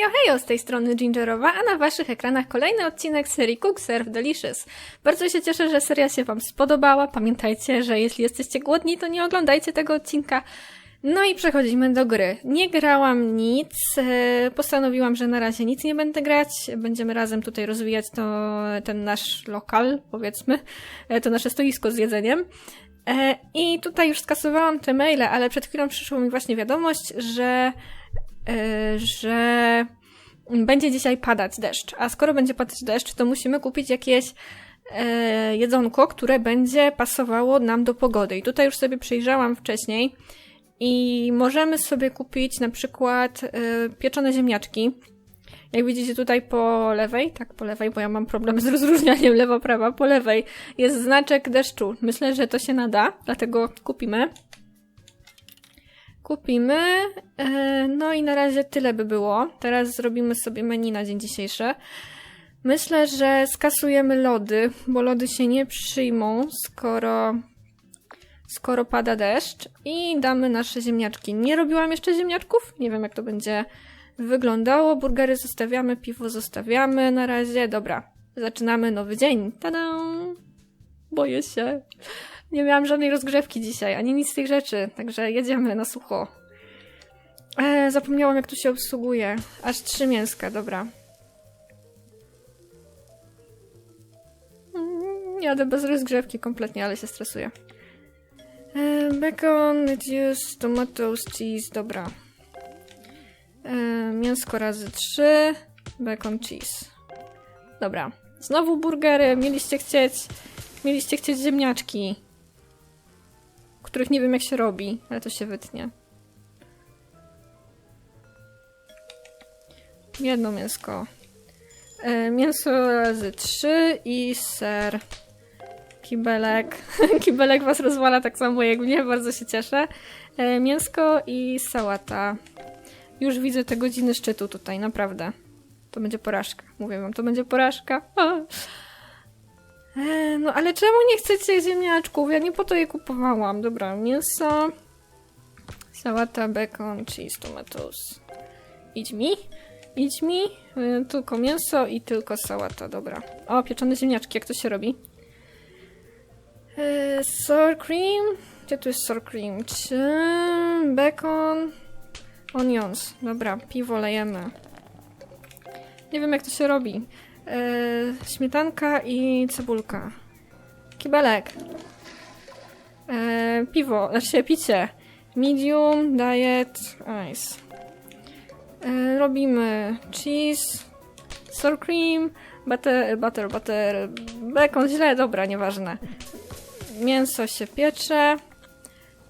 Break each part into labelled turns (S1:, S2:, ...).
S1: Hejo, hejo, z tej strony Gingerowa, a na waszych ekranach kolejny odcinek serii Cook Serve Delicious. Bardzo się cieszę, że seria się wam spodobała. Pamiętajcie, że jeśli jesteście głodni, to nie oglądajcie tego odcinka. No i przechodzimy do gry. Nie grałam nic, e, postanowiłam, że na razie nic nie będę grać. Będziemy razem tutaj rozwijać to, ten nasz lokal, powiedzmy, e, to nasze stoisko z jedzeniem. E, I tutaj już skasowałam te maile, ale przed chwilą przyszła mi właśnie wiadomość, że że będzie dzisiaj padać deszcz. A skoro będzie padać deszcz, to musimy kupić jakieś e, jedzonko, które będzie pasowało nam do pogody. I tutaj już sobie przyjrzałam wcześniej i możemy sobie kupić na przykład e, pieczone ziemniaczki. Jak widzicie tutaj po lewej, tak po lewej, bo ja mam problem z rozróżnianiem lewo-prawa, po lewej jest znaczek deszczu. Myślę, że to się nada, dlatego kupimy. Kupimy. E, No i na razie tyle by było. Teraz zrobimy sobie menu na dzień dzisiejszy. Myślę, że skasujemy lody, bo lody się nie przyjmą, skoro, skoro pada deszcz. I damy nasze ziemniaczki. Nie robiłam jeszcze ziemniaczków. Nie wiem, jak to będzie wyglądało. Burgery zostawiamy, piwo zostawiamy na razie. Dobra, zaczynamy nowy dzień. Tada! Boję się. Nie miałam żadnej rozgrzewki dzisiaj, ani nic z tych rzeczy, także jedziemy na sucho. E, zapomniałam, jak tu się obsługuje. Aż trzy mięska, dobra. Mm, Jadę bez rozgrzewki kompletnie, ale się stresuję. E, bacon, lettuce, tomatoes, cheese, dobra. E, mięsko razy trzy, bacon, cheese. Dobra. Znowu burgery, mieliście chcieć... Mieliście chcieć ziemniaczki których nie wiem jak się robi, ale to się wytnie. Jedno mięsko. E, mięso razy trzy i ser. Kibelek. Kibelek was rozwala tak samo jak mnie, bardzo się cieszę. E, mięsko i sałata. Już widzę te godziny szczytu tutaj, naprawdę. To będzie porażka. Mówię wam, to będzie porażka. A. E, No ale czemu nie chcecie ziemniaczków? Ja nie po to je kupowałam. Dobra, mięso, sałata, bacon, cheese, tomatoes. Idź mi, idź mi. E, Tylko mięso i tylko sałata, dobra. O, pieczone ziemniaczki, jak to się robi? E, Sour cream. Gdzie tu jest sour cream? Czy bacon, onions. Dobra, piwo lejemy. Nie wiem jak to się robi. E, śmietanka i cebulka. Kibelek. E, piwo, znaczy picie. Medium, diet, ice. E, robimy cheese, sour cream, butter, butter, butter, bacon, źle, dobra, nieważne. Mięso się piecze.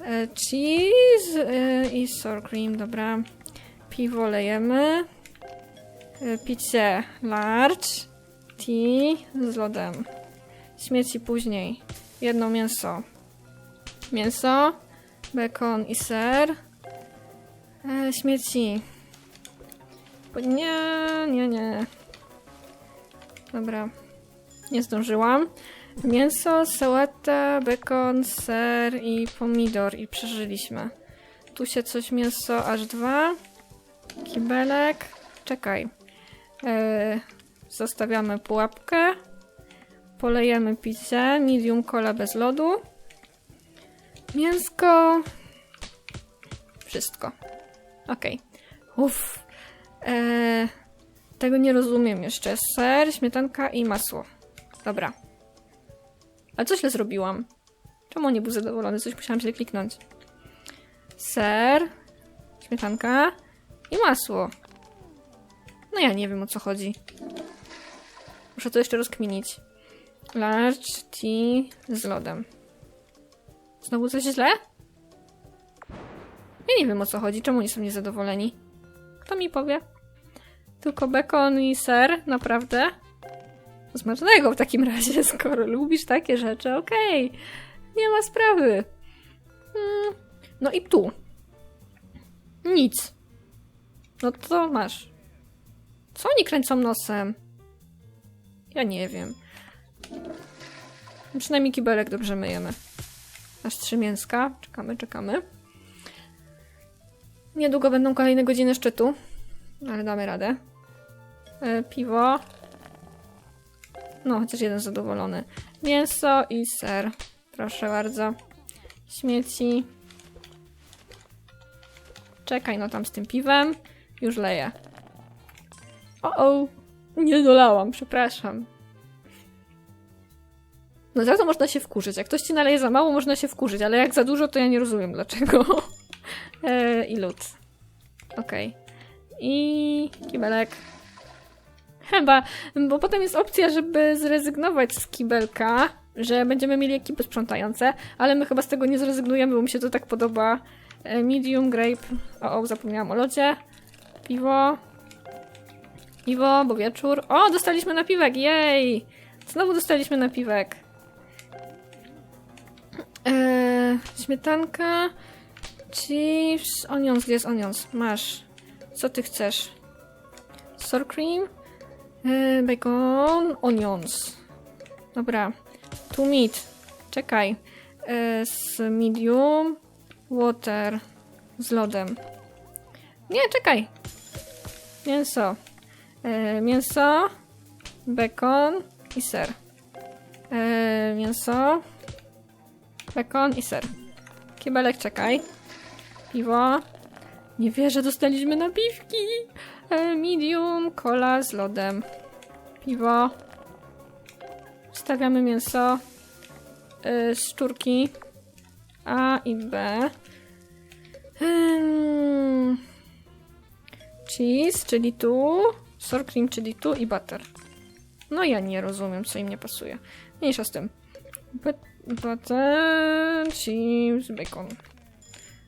S1: E, cheese e, i sour cream, dobra. Piwo lejemy. E, Picie large, tea z lodem. Śmieci później. Jedno mięso. Mięso, bekon i ser. E, śmieci. Nie, nie, nie. Dobra. Nie zdążyłam. Mięso, sałata, bekon, ser i pomidor. I przeżyliśmy. Tu się coś mięso aż dwa. Kibelek. Czekaj. E, zostawiamy pułapkę. Polejemy picie. Medium cola bez lodu. Mięsko. Wszystko. Okej. Uff. E, tego nie rozumiem jeszcze. Ser, śmietanka i masło. Dobra. A co źle zrobiłam? Czemu nie był zadowolony? Coś musiałam źle kliknąć. Ser, śmietanka i masło. No ja nie wiem o co chodzi. Muszę to jeszcze rozkminić. Large tea z lodem. Znowu coś źle? Ja nie wiem o co chodzi. Czemu nie są niezadowoleni? Kto mi powie? Tylko bekon i ser? Naprawdę? To Smacznego w takim razie, skoro lubisz takie rzeczy. Okej. Nie ma sprawy. Hmm. No i tu. Nic. No to masz. Co oni kręcą nosem? Ja nie wiem. Przynajmniej kibelek dobrze myjemy. Aż trzy mięska. Czekamy, czekamy. Niedługo będą kolejne godziny szczytu. Ale damy radę. E, piwo. No, chociaż jeden zadowolony. Mięso i ser. Proszę bardzo. Śmieci. Czekaj, no tam z tym piwem. Już leję. O, o, nie dolałam, przepraszam. No za to można się wkurzyć. Jak ktoś ci naleje za mało, można się wkurzyć, ale jak za dużo, to ja nie rozumiem dlaczego. e, I lód. Okej. I kibelek. Chyba, bo potem jest opcja, żeby zrezygnować z kibelka, że będziemy mieli ekipy sprzątające, ale my chyba z tego nie zrezygnujemy, bo mi się to tak podoba. E, Medium, grape. O, o, zapomniałam o lodzie. Piwo. Piwo, bo wieczór. O, dostaliśmy napiwek, jej! Znowu dostaliśmy napiwek. Eee, śmietanka. Chips. Onions, gdzie jest onions? Masz. Co ty chcesz? Sour cream. Eee, bacon. Onions. Dobra. Tu meat. Czekaj. Eee, z medium. Water. Z lodem. Nie, czekaj. Mięso. E, mięso, bekon i ser. E, mięso, bekon i ser. Kibelek, czekaj. Piwo. Nie wierzę, dostaliśmy napiwki. E, medium, cola z lodem. Piwo. Wstawiamy mięso. E, szczurki. A i B. Cheese, czyli tu. Cream, czyli tu i butter. No ja nie rozumiem, co im nie pasuje. Mniejsza z tym. But, butter, cheese, bacon.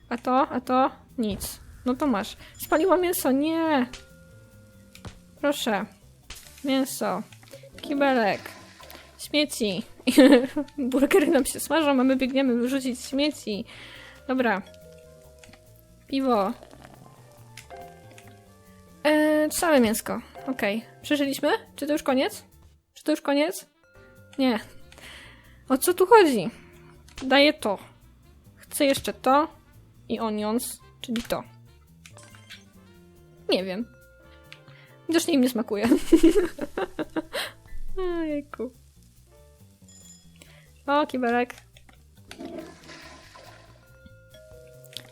S1: A to? A to? Nic. No to masz. Spaliła mięso, nie! Proszę. Mięso. Kibelek. Śmieci. Burgery nam się smażą, a my biegniemy wyrzucić śmieci. Dobra. Piwo. Eee, całe mięsko. Okej. Przeżyliśmy? Czy to już koniec? Czy to już koniec? Nie. O co tu chodzi? Daję to. Chcę jeszcze to i onions, czyli to. Nie wiem. Widocznie im nie smakuje. Ojejku. O, kibelek.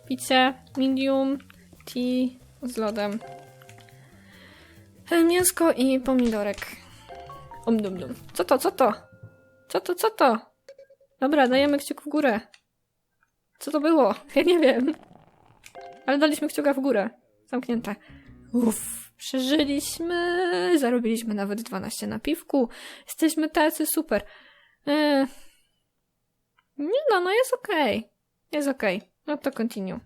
S1: Picie, medium, tea z lodem. E, Mięsko i pomidorek. Om dum dum. Co to, co to? Co to, co to? Dobra, dajemy kciuk w górę. Co to było? Ja nie wiem. Ale daliśmy kciuka w górę. Zamknięte. Uff, przeżyliśmy. Zarobiliśmy nawet 12 na piwku. Jesteśmy tacy super. E... Nie no, no jest okej. Jest okej. No to continue.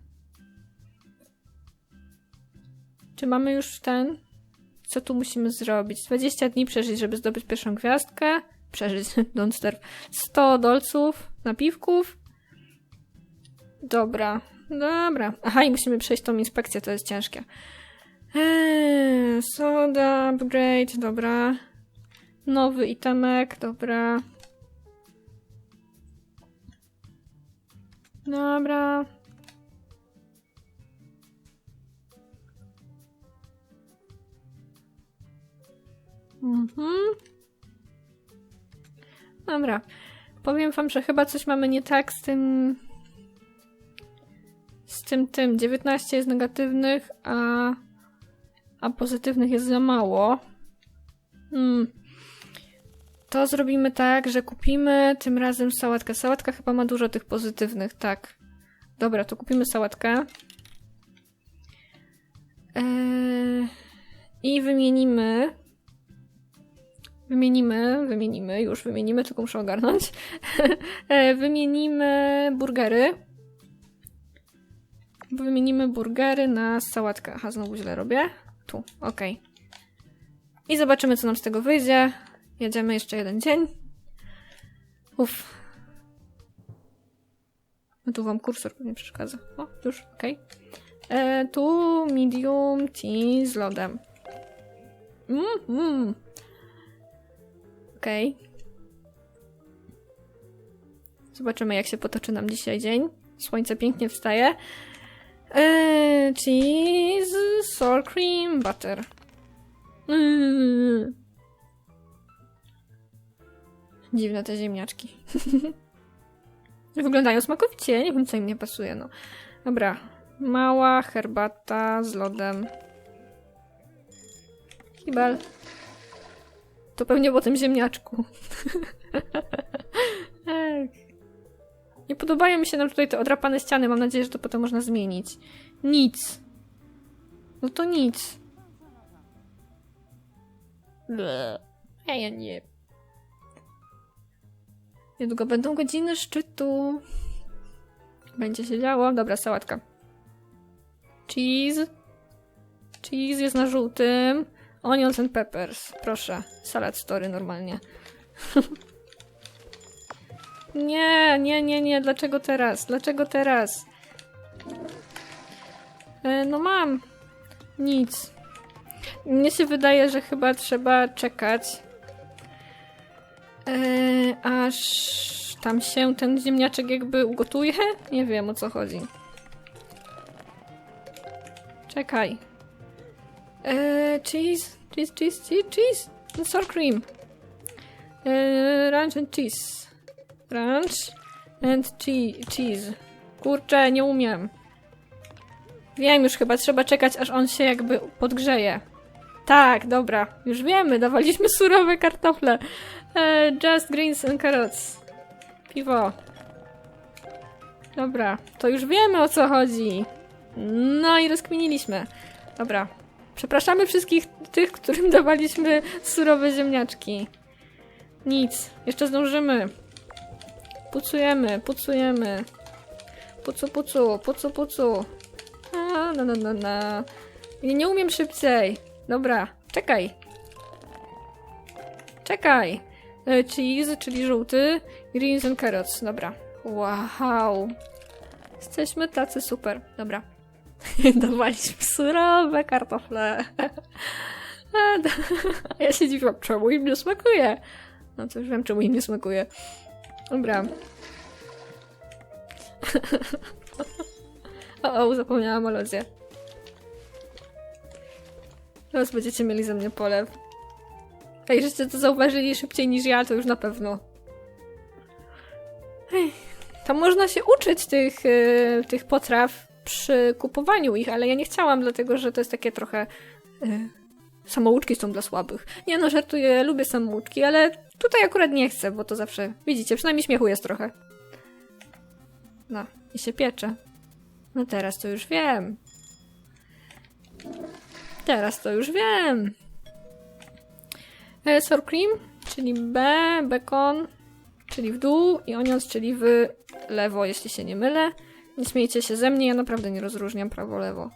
S1: Czy mamy już ten? Co tu musimy zrobić? 20 dni przeżyć, żeby zdobyć pierwszą gwiazdkę. Przeżyć, don't starve. 100 dolców, napiwków. Dobra, dobra. Aha, i musimy przejść tą inspekcję, to jest ciężkie. Eee, soda, upgrade, dobra. Nowy itemek, dobra. Dobra. Mhm. Dobra. Powiem wam, że chyba coś mamy nie tak z tym. Z tym tym. 19 jest negatywnych, a. A pozytywnych jest za mało. Hmm. To zrobimy tak, że kupimy tym razem sałatkę. Sałatka chyba ma dużo tych pozytywnych, tak. Dobra, to kupimy sałatkę. Eee, I wymienimy Wymienimy, wymienimy, już wymienimy, tylko muszę ogarnąć. E, wymienimy burgery. Wymienimy burgery na sałatkę. Aha, znowu źle robię. Tu, ok. I zobaczymy, co nam z tego wyjdzie. Jedziemy jeszcze jeden dzień. Uff. No tu wam kursor pewnie przeszkadza. O, już, ok. E, tu medium tea z lodem. Mmm, mm. Okej. Okay. Zobaczymy, jak się potoczy nam dzisiaj dzień. Słońce pięknie wstaje. Eee, cheese, sour cream, butter. Mm. Dziwne te ziemniaczki. Wyglądają smakowicie, nie wiem co im nie pasuje, no. Dobra, mała herbata z lodem. Kibel. To pewnie po tym ziemniaczku. Ech. Nie podobają mi się nam tutaj te odrapane ściany. Mam nadzieję, że to potem można zmienić. Nic. No to nic. Ble. Ja, ja nie. Niedługo będą godziny szczytu. Będzie się działo. Dobra, sałatka. Cheese. Cheese jest na żółtym. Onions and peppers. Proszę. Salad story normalnie. nie, nie, nie, nie. Dlaczego teraz? Dlaczego teraz? E, no mam. Nic. Mnie się wydaje, że chyba trzeba czekać. E, aż tam się ten ziemniaczek jakby ugotuje? Nie wiem o co chodzi. Czekaj. Eee, cheese, cheese, cheese, cheese, cheese. No, sour cream. Eee, ranch and cheese. Ranch and che cheese. Kurczę, nie umiem. Wiem już chyba, trzeba czekać aż on się jakby podgrzeje. Tak, dobra, już wiemy, dawaliśmy surowe kartofle. Eee, just greens and carrots. Piwo. Dobra, to już wiemy o co chodzi. No i rozkminiliśmy. Dobra. Przepraszamy wszystkich tych, którym dawaliśmy surowe ziemniaczki. Nic. Jeszcze zdążymy. Pucujemy, pucujemy. Pucu, pucu, pucu, pucu. A, no, no, no, no. Nie, nie umiem szybciej. Dobra, czekaj. Czekaj. E, Cheese, czyli żółty. Greens and carrots. Dobra. Wow. Jesteśmy tacy super. Dobra. Dawaliśmy surowe kartofle. A, Ja się dziwiłam, czemu im nie smakuje. No to już wiem, czemu im nie smakuje. Dobra. O, o, zapomniałam o lodzie. Teraz będziecie mieli ze mnie polew. A żeście to zauważyli szybciej niż ja, to już na pewno. Ej, tam można się uczyć tych, y, tych potraw przy kupowaniu ich, ale ja nie chciałam, dlatego że to jest takie trochę. Y, samouczki są dla słabych. Nie no, żartuję, lubię samouczki, ale tutaj akurat nie chcę, bo to zawsze. Widzicie, przynajmniej śmiechu jest trochę. No, i się piecze. No teraz to już wiem. Teraz to już wiem. E, sour cream, czyli B, bacon, czyli w dół i onions, czyli w lewo, jeśli się nie mylę. Nie śmiejcie się ze mnie, ja naprawdę nie rozróżniam prawo-lewo.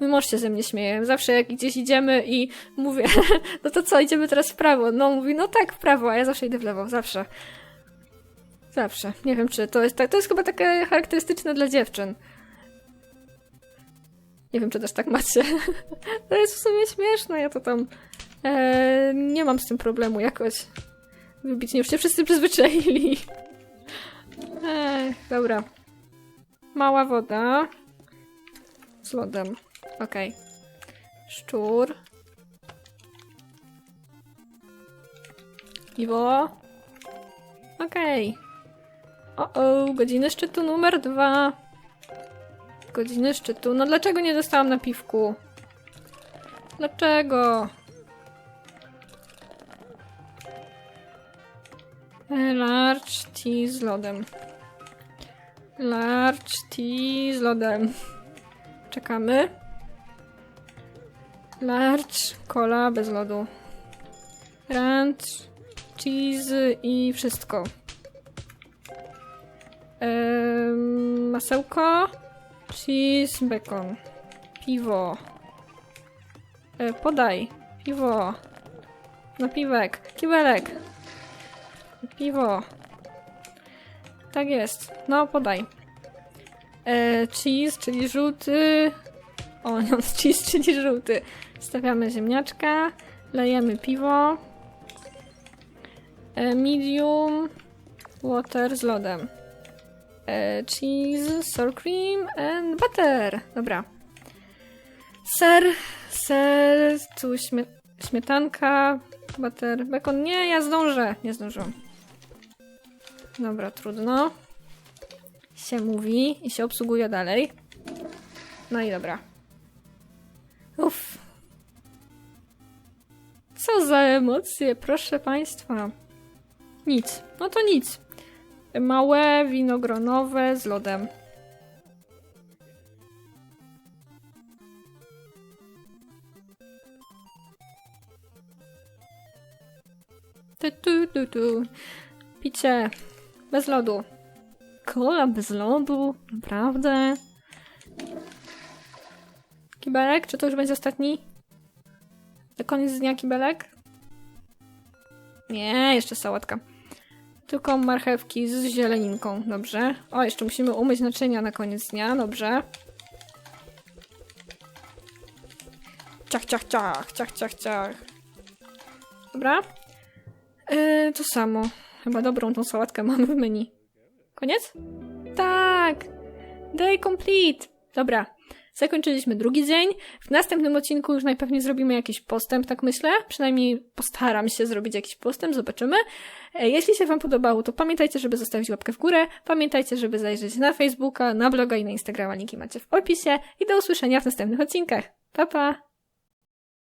S1: Wy mąż się ze mnie śmieje. Zawsze jak gdzieś idziemy i mówię, no to co, idziemy teraz w prawo? No, mówi, no tak, w prawo, a ja zawsze idę w lewo, zawsze. Zawsze. Nie wiem, czy to jest tak. To jest chyba takie charakterystyczne dla dziewczyn. Nie wiem, czy też tak macie. To jest w sumie śmieszne, ja to tam e, nie mam z tym problemu jakoś. Wybitnie już się wszyscy przyzwyczaili. Ech, dobra. Mała woda. Z lodem. Okej. Szczur. Piwo. Okej. O, o, godziny szczytu numer dwa. Godziny szczytu. No dlaczego nie dostałam na piwku? Dlaczego? Large tea z lodem. Large tea z lodem. Czekamy. Large cola bez lodu. Ranch, cheese i wszystko. Em, masełko, cheese, bacon, piwo. E, podaj, piwo. Napiwek, kibelek. Piwo. Tak jest. No, podaj. E, cheese, czyli żółty. Onions, cheese, czyli żółty. Stawiamy ziemniaczka. Lejemy piwo. E, medium. Water z lodem. E, cheese, sour cream and butter. Dobra. Ser, ser, tu śmie śmietanka, butter, bekon. Nie, ja zdążę. Nie zdążyłam. Dobra, trudno. Się mówi i się obsługuje dalej. No i dobra. Uff. Co za emocje, proszę Państwa. Nic. No to nic. Małe, winogronowe z lodem. Tu, tu, tu, tu. Picie. Bez lodu. Kola bez lodu? Naprawdę? Kibelek? Czy to już będzie ostatni? Na koniec dnia kibelek? Nie, jeszcze sałatka. Tylko marchewki z zieleninką, dobrze. O, jeszcze musimy umyć naczynia na koniec dnia, dobrze. Ciach, ciach, ciach, ciach, ciach, ciach. Dobra. Yy, to samo. Chyba dobrą tą sałatkę mamy w menu. Koniec? Tak! Day complete! Dobra. Zakończyliśmy drugi dzień. W następnym odcinku już najpewniej zrobimy jakiś postęp, tak myślę. Przynajmniej postaram się zrobić jakiś postęp, zobaczymy. E, Jeśli się Wam podobało, to pamiętajcie, żeby zostawić łapkę w górę. Pamiętajcie, żeby zajrzeć na Facebooka, na bloga i na Instagrama. Linki macie w opisie. I do usłyszenia w następnych odcinkach. Pa, pa!